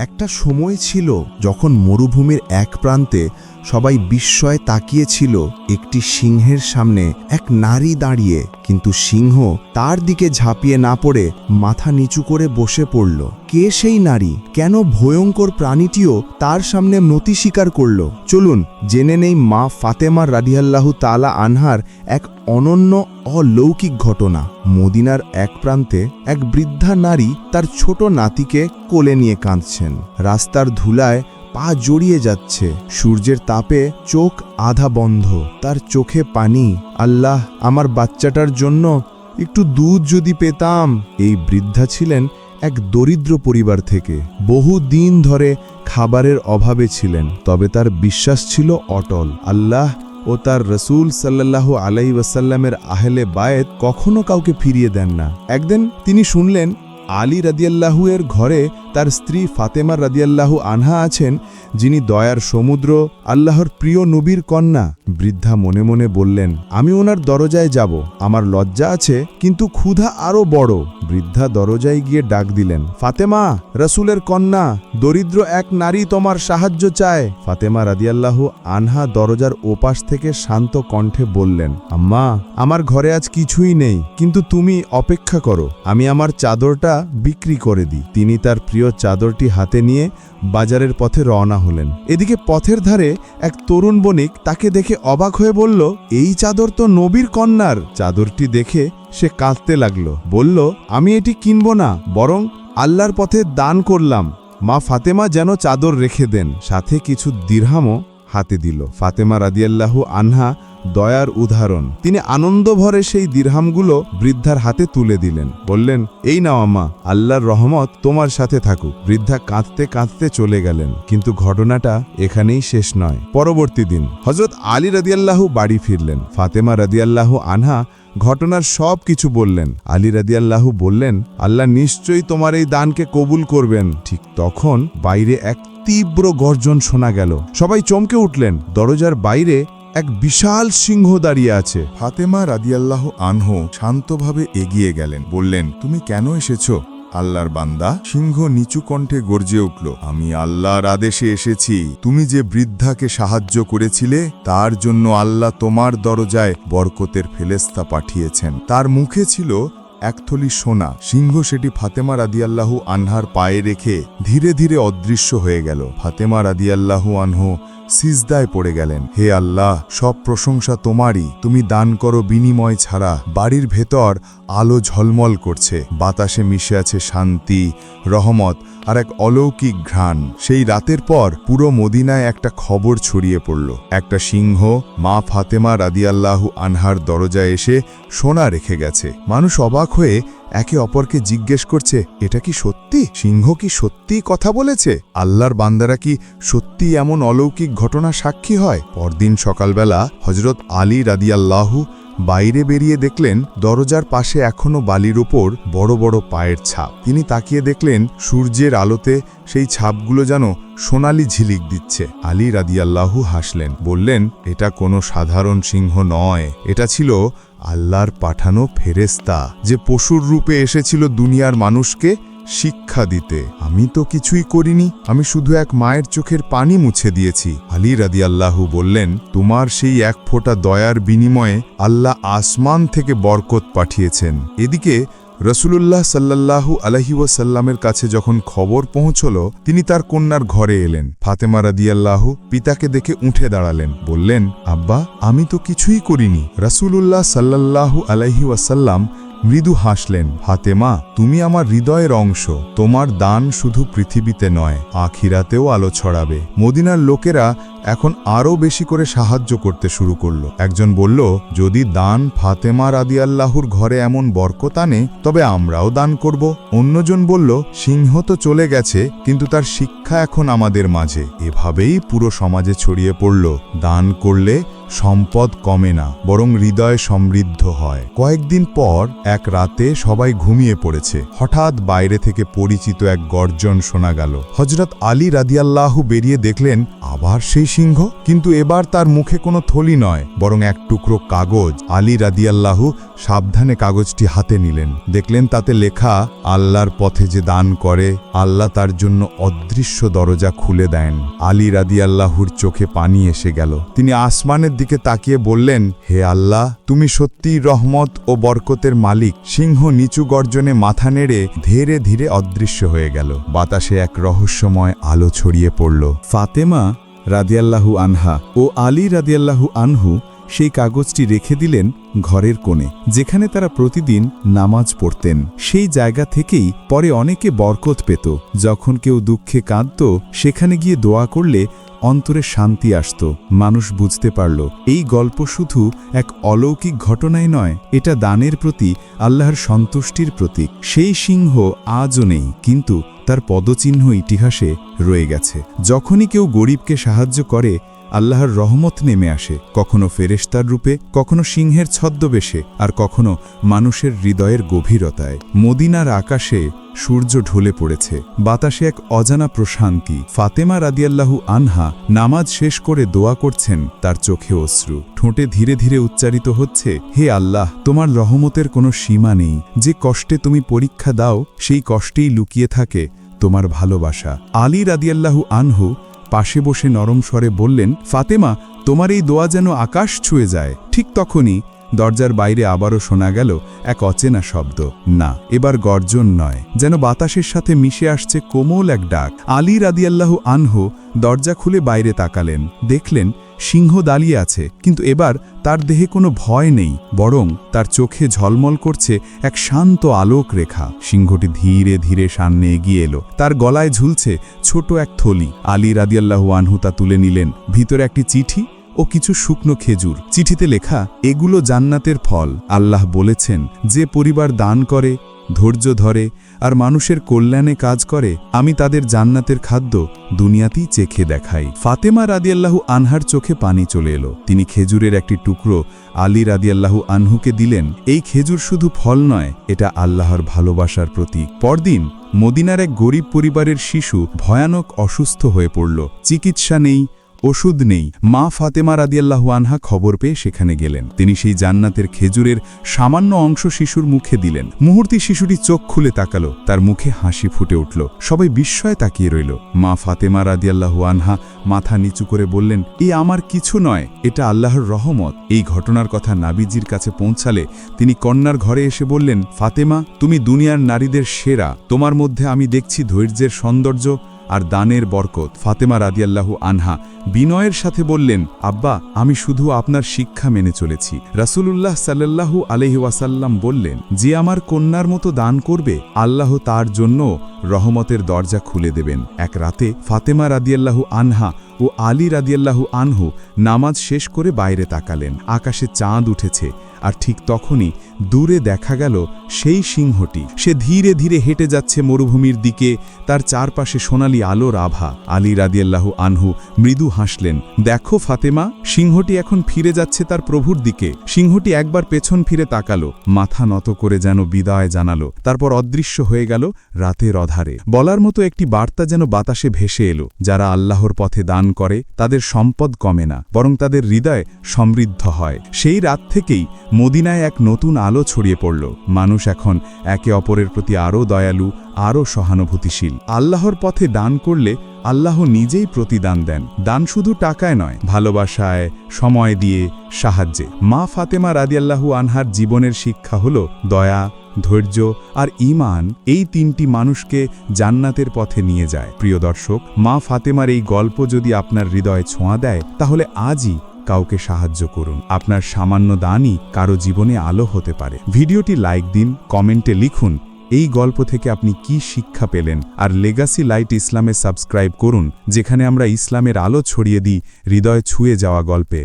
একটা সময় ছিল যখন মরুভূমির এক প্রান্তে সবাই বিস্ময়ে তাকিয়েছিল একটি সিংহের সামনে এক নারী দাঁড়িয়ে, কিন্তু সিংহ তার দিকে ঝাঁপিয়ে না পড়ে মাথা নিচু করে বসে পড়ল। কে সেই নারী? কেন ভয়ঙ্কর প্রাণীটিও তার সামনে নতি স্বীকার করল? চলুন, জেনে নেই মা ফাতেমার রাডিয়াল্লাহু তালা আনহার এক অনন্য অলৌকিক ঘটনা। মদিনার এক প্রান্তে এক বৃদ্ধা নারী তার ছোট নাতিকে কোলে নিয়ে কাঁদছেন। রাস্তার ধুলায় পা জড়িয়ে যাচ্ছে। সূর্যের তাপে চোখ আধা বন্ধ। তার চোখে পানি। আল্লাহ, আমার বাচ্চাটার জন্য একটু দুধ যদি পেতাম। এই বৃদ্ধা ছিলেন এক দরিদ্র পরিবার থেকে। বহু দিন ধরে খাবারের অভাবে ছিলেন। তবে তার বিশ্বাস ছিল অটল। আল্লাহ ও তার রসুল সাল্লাল্লাহু আলাই ওয়াসাল্লামের আহলে বায়েত কখনো কাউকে ফিরিয়ে দেন না। একদিন তিনি শুনলেন আলী রাদিয়াল্লাহু এর ঘরে তার স্ত্রী ফাতেমা রাদিয়াল্লাহু আনহা আছেন, যিনি দয়ার সমুদ্র, আল্লাহর প্রিয় নবীর কন্যা। বৃদ্ধা মনে মনে বললেন, আমি ওনার দরজায় যাব, আমার লজ্জা আছে, কিন্তু ক্ষুধা আরও বড়। বৃদ্ধা দরজায় গিয়ে ডাক দিলেন, ফাতেমা, রসুলের কন্যা, দরিদ্র এক নারী তোমার সাহায্য চায়। ফাতেমা রাদিয়াল্লাহু আনহা দরজার ওপাশ থেকে শান্ত কণ্ঠে বললেন, আম্মা, আমার ঘরে আজ কিছুই নেই, কিন্তু তুমি অপেক্ষা করো। আমি আমার চাদরটা বিক্রি করে দিই। তিনি তার প্রিয় চাদরটি হাতে নিয়ে বাজারের পথে রওনা হলেন। এদিকে পথের ধারে এক তরুণ বণিক তাকে দেখে অবাক হয়ে বলল, এই চাদর তো নবীর কন্যার। চাদরটি দেখে সে কাঁদতে লাগল। বলল, আমি এটি কিনব না, বরং আল্লাহর পথে দান করলাম। মা ফাতেমা যেন চাদর রেখে দেন। সাথে কিছু দিরহামও হাতে দিল। ফাতেমা রাদিয়াল্লাহু আনহা দয়ার উদাহরণ। তিনি আনন্দ ভরে সেই দীর্হামগুলো বৃদ্ধার হাতে তুলে দিলেন। বললেন, এই নাও আম্মা, আল্লাহর রহমত তোমার সাথে থাকুক। বৃদ্ধা কাঁদতে কাঁদতে চলে গেলেন। কিন্তু ঘটনাটা এখানেই শেষ নয়। পরবর্তী দিন হজরত আলী রাদিয়াল্লাহু বাড়ি ফিরলেন। ফাতেমা রাদিয়াল্লাহু আনহা ঘটনার সব কিছু বললেন। আলী রাদিয়াল্লাহু বললেন, আল্লাহ নিশ্চয়ই তোমার এই দানকে কবুল করবেন। ঠিক তখন বাইরে এক তীব্র গর্জন শোনা গেল। সবাই চমকে উঠলেন। দরজার বাইরে এক বিশাল সিংহ দাঁড়িয়ে আছে। ফাতেমা রাদিয়াল্লাহ আনহো শান্তভাবে এগিয়ে গেলেন। বললেন, তুমি কেন এসেছ? আল্লাহর বান্দা সিংহ নিচু কণ্ঠে গর্জে উঠল, আমি আল্লাহর আদেশে এসেছি। তুমি যে বৃদ্ধাকে সাহায্য করেছিলে, তার জন্য আল্লাহ তোমার দরজায় বরকতের ফেলেস্তা পাঠিয়েছেন। তার মুখে ছিল একথলি সোনা। সিংহ সেটি ফাতেমা রাদিয়াল্লাহু আনহার পায়ে রেখে ধীরে ধীরে অদৃশ্য হয়ে গেল। ফাতেমা রাদিয়াল্লাহু আনহু সিজদায় পড়ে গেলেন। হে আল্লাহ, সব প্রশংসা তোমারই। তুমি দান করো বিনিময় ছাড়া। বাড়ির ভেতর আলো ঝলমল করছে। বাতাসে মিশে আছে শান্তি, রহমত আর এক অলৌকিক ঘ্রাণ। সেই রাতের পর পুরো মদিনায় একটা খবর ছড়িয়ে পড়ল। একটা সিংহ, মা ফাতেমা রাদিয়াল্লাহু আনহার দরজায় এসে সোনা রেখে গেছে। মানুষ অবাক হয়ে একে অপরকে জিজ্ঞেস করছে, এটা কি সত্যি? সিংহ কি সত্যি কথা বলেছে? আল্লাহর বান্দারা কি সত্যি এমন অলৌকিক ঘটনা সাক্ষী হয়? পরদিন সকালবেলা হজরত আলী রাদিয়াল্লাহু বাইরে বেরিয়ে দেখলেন দরজার পাশে এখনও বালির ওপর বড় বড় পায়ের ছাপ। তিনি তাকিয়ে দেখলেন সূর্যের আলোতে সেই ছাপগুলো যেন সোনালি ঝিলিক দিচ্ছে। আলী রাদিয়াল্লাহু হাসলেন, বললেন, এটা কোনো সাধারণ সিংহ নয়। এটা ছিল আল্লাহর পাঠানো ফেরেস্তা যে পশুর রূপে এসেছিল দুনিয়ার মানুষকে শিক্ষা দিতে। আমি তো কিছুই করিনি। আমি শুধু এক মায়ের চোখের পানি মুছে দিয়েছি। আলী রাদিয়াল্লাহু বললেন, তোমার সেই এক ফোঁটা দয়ার বিনিময়ে আল্লাহ আসমান থেকে বরকত পাঠিয়েছেন। এদিকে রসুলুল্লাহ সাল্লাল্লাহু আলহি ওয়াসাল্লামের কাছে যখন খবর পৌঁছল, তিনি তার কন্যার ঘরে এলেন। ফাতেমা রাদিয়াল্লাহু পিতাকে দেখে উঠে দাঁড়ালেন, বললেন, আব্বা, আমি তো কিছুই করিনি। রসুলুল্লাহ সাল্লাল্লাহু আলহি ওয়াসাল্লাম মৃদু হাসলেন, ফাতেমা, তুমি আমার হৃদয়ের অংশ, তোমার দান শুধু পৃথিবীতে নয়, আখিরাতেও আলো ছড়াবে। মদিনার লোকেরা এখন আরও বেশি করে সাহায্য করতে শুরু করল। একজন বলল, যদি দান ফাতেমা রাদিয়াল্লাহুর ঘরে এমন বরকত আনে, তবে আমরাও দান করব। অন্যজন বলল, সিংহ তো চলে গেছে, কিন্তু তার শিক্ষা এখন আমাদের মাঝে। এভাবেই পুরো সমাজে ছড়িয়ে পড়ল। দান করলে সম্পদ কমে না, বরং হৃদয় সমৃদ্ধ হয়। কয়েকদিন পর এক রাতে সবাই ঘুমিয়ে পড়েছে। হঠাৎ বাইরে থেকে পরিচিত এক গর্জন শোনা গেল। হজরত আলী রাদিয়াল্লাহু বেরিয়ে দেখলেন, আবার সেই সিংহ? কিন্তু এবার তার মুখে কোনো থলি নয়, বরং এক টুকরো কাগজ। আলী রাদিয়াল্লাহু সাবধানে কাগজটি হাতে নিলেন। দেখলেন তাতে লেখা, আল্লাহর পথে যে দান করে, আল্লাহ তার জন্য অদৃশ্য দরজা খুলে দেন। আলী রাদি আল্লাহুর চোখে পানি এসে গেল। তিনি আসমানের দিকে তাকিয়ে বললেন, হে আল্লাহ, তুমি সত্যিই রহমত ও বরকতের মালিক। সিংহ নিচু গর্জনে মাথা নেড়ে ধীরে ধীরে অদৃশ্য হয়ে গেল। বাতাসে এক রহস্যময় আলো ছড়িয়ে পড়ল। ফাতেমা রাদিয়াল্লাহু আনহা ও আলী রাদিয়াল্লাহু আনহু সেই কাগজটি রেখে দিলেন ঘরের কোণে, যেখানে তারা প্রতিদিন নামাজ পড়তেন। সেই জায়গা থেকেই পরে অনেকে বরকত পেত। যখন কেউ দুঃখে কাঁদত, সেখানে গিয়ে দোয়া করলে অন্তরে শান্তি আসত। মানুষ বুঝতে পারল, এই গল্প শুধু এক অলৌকিক ঘটনাই নয়, এটা দানের প্রতি, আল্লাহর সন্তুষ্টির প্রতীক। সেই সিংহ আজও নেই, কিন্তু তার পদচিহ্ন ইতিহাসে রয়ে গেছে। যখনই কেউ গরিবকে সাহায্য করে আল্লাহর রহমত নেমে আসে, কখনো ফেরেশতার রূপে, কখনো সিংহের ছদ্মবেশে, আর কখনো মানুষের হৃদয়ের গভীরতায়। মদিনার আকাশে সূর্য ঢলে পড়েছে, বাতাসে এক অজানা প্রশান্তি। ফাতেমা রাদিয়াল্লাহু আনহা নামাজ শেষ করে দোয়া করছেন, তার চোখে অশ্রু। ঠোঁটে ধীরে ধীরে উচ্চারিত হচ্ছে, হে আল্লাহ, তোমার রহমতের কোনো সীমা নেই। যে কষ্টে তুমি পরীক্ষা দাও, সেই কষ্টেই লুকিয়ে থাকে তোমার ভালোবাসা। আলী রাদিয়াল্লাহু আনহু পাশে বসে নরম স্বরে বললেন, ফাতেমা, তোমার এই দোয়া যেন আকাশ ছুঁয়ে যায়। ঠিক তখনই দরজার বাইরে আবারও শোনা গেল এক অচেনা শব্দ, না, এবার গর্জন নয়। যেন বাতাসের সাথে মিশে আসছে কোমল এক ডাক। আলী রাদিয়াল্লাহু আনহু দরজা খুলে বাইরে তাকালেন, দেখলেন সিংহ দাঁড়িয়ে আছে, কিন্তু এবার তার দেহে কোনো ভয় নেই, বরং তার চোখে ঝলমল করছে এক শান্ত আলোক রেখা। সিংহটি ধীরে ধীরে সামনে এগিয়ে এলো। তার গলায় ঝুলছে ছোট এক থলি। আলী রাদিয়াল্লাহু আনহু তা তুলে নিলেন। ভিতরে একটি চিঠি ও কিছু শুকনো খেজুর। চিঠিতে লেখা, এগুলো জান্নাতের ফল। আল্লাহ বলেছেন, যে পরিবার দান করে ধৈর্য ধরে আর মানুষের কল্যাণে কাজ করে, আমি তাদের জান্নাতের খাদ্য দুনিয়াতেই চেখে দেখাই। ফাতেমা রাদিয়াল্লাহু আনহার চোখে পানি চলে এলো। তিনি খেজুরের একটি টুকরো আলী রাদিয়াল্লাহু আনহুকে দিলেন। এই খেজুর শুধু ফল নয়, এটা আল্লাহর ভালোবাসার প্রতীক। পরদিন মদিনার এক গরিব পরিবারের শিশু ভয়ানক অসুস্থ হয়ে পড়ল। চিকিৎসা নেই ওষুধ নেই। মা ফাতেমা রাদিয়াল্লাহু আনহা খবর পেয়ে সেখানে গেলেন। তিনি সেই জান্নাতের খেজুরের সামান্য অংশ শিশুর মুখে দিলেন। মুহূর্তে শিশুটি চোখ খুলে তাকালো। তার মুখে হাসি ফুটে উঠল। সবাই বিস্ময়ে তাকিয়ে রইল। মা ফাতেমা রাদিয়াল্লাহু আনহা মাথা নিচু করে বললেন এই আমার কিছু নয়। এটা আল্লাহর রহমত। এই ঘটনার কথা নাবিজির কাছে পৌঁছালে তিনি কন্যার ঘরে এসে বললেন, ফাতেমা, তুমি দুনিয়ার নারীদের সেরা। তোমার মধ্যে আমি দেখছি ধৈর্যের সৌন্দর্য আর দানের বরকত ফাতেমা রাদিয়াল্লাহু আনহা বিনয়ের সাথে বললেন, আব্বা, আমি শুধু আপনার শিক্ষা মেনে চলেছি। রাসুলুল্লাহ সাল্লাল্লাহু আলহি ওয়াসাল্লাম বললেন, যে আমার কন্যার মতো দান করবে, আল্লাহ তার জন্য রহমতের দরজা খুলে দেবেন। এক রাতে ফাতেমা রাদিয়াল্লাহু আনহা ও আলী রাদিয়াল্লাহু আনহু নামাজ শেষ করে বাইরে তাকালেন। আকাশে চাঁদ উঠেছে আর ঠিক তখনই দূরে দেখা গেল সেই সিংহটি। সে ধীরে ধীরে হেঁটে যাচ্ছে মরুভূমির দিকে, তার চারপাশে সোনালি আলোর আভা আলী রাদিয়াল্লাহু আনহু মৃদু হাসলেন, দেখো ফাতেমা, সিংহটি এখন ফিরে যাচ্ছে তার প্রভুর দিকে। সিংহটি একবার পেছন ফিরে তাকালো, মাথা নত করে যেন বিদায় জানালো। তারপর অদৃশ্য হয়ে গেল রাতের অধারে বলার মতো একটি বার্তা যেন বাতাসে ভেসে এলো, যারা আল্লাহর পথে দান করে, তাদের সম্পদ কমে না, বরং তাদের হৃদয় সমৃদ্ধ হয়। সেই রাত থেকেই মদিনায় এক নতুন আলো ছড়িয়ে পড়ল। মানুষ এখন একে অপরের প্রতি আরও দয়ালু, আরও সহানুভূতিশীল। আল্লাহর পথে দান করলে আল্লাহ নিজেই প্রতিদান দেন। দান শুধু টাকায় নয়, ভালোবাসায়, সময় দিয়ে সাহায্যে। মা ফাতেমা রাদিয়াল্লাহু আনহার জীবনের শিক্ষা হল দয়া ধৈর্য আর ইমান এই তিনটি মানুষকে জান্নাতের পথে নিয়ে যায়। প্রিয় দর্শক, মা ফাতেমার এই গল্প যদি আপনার হৃদয়ে ছোঁয়া দেয়, তাহলে আজই কাউকে সাহায্য করুন। আপনার সামান্য দানই কারও জীবনে আলো হতে পারে। ভিডিওটি লাইক দিন, কমেন্টে লিখুন, এই গল্প থেকে আপনি কি শিক্ষা পেলেন? আর লেগাসি লাইট ইসলামে সাবস্ক্রাইব করুন, যেখানে আমরা ইসলামের আলো ছড়িয়ে দিই, হৃদয় ছুঁয়ে যাওয়া গল্পে।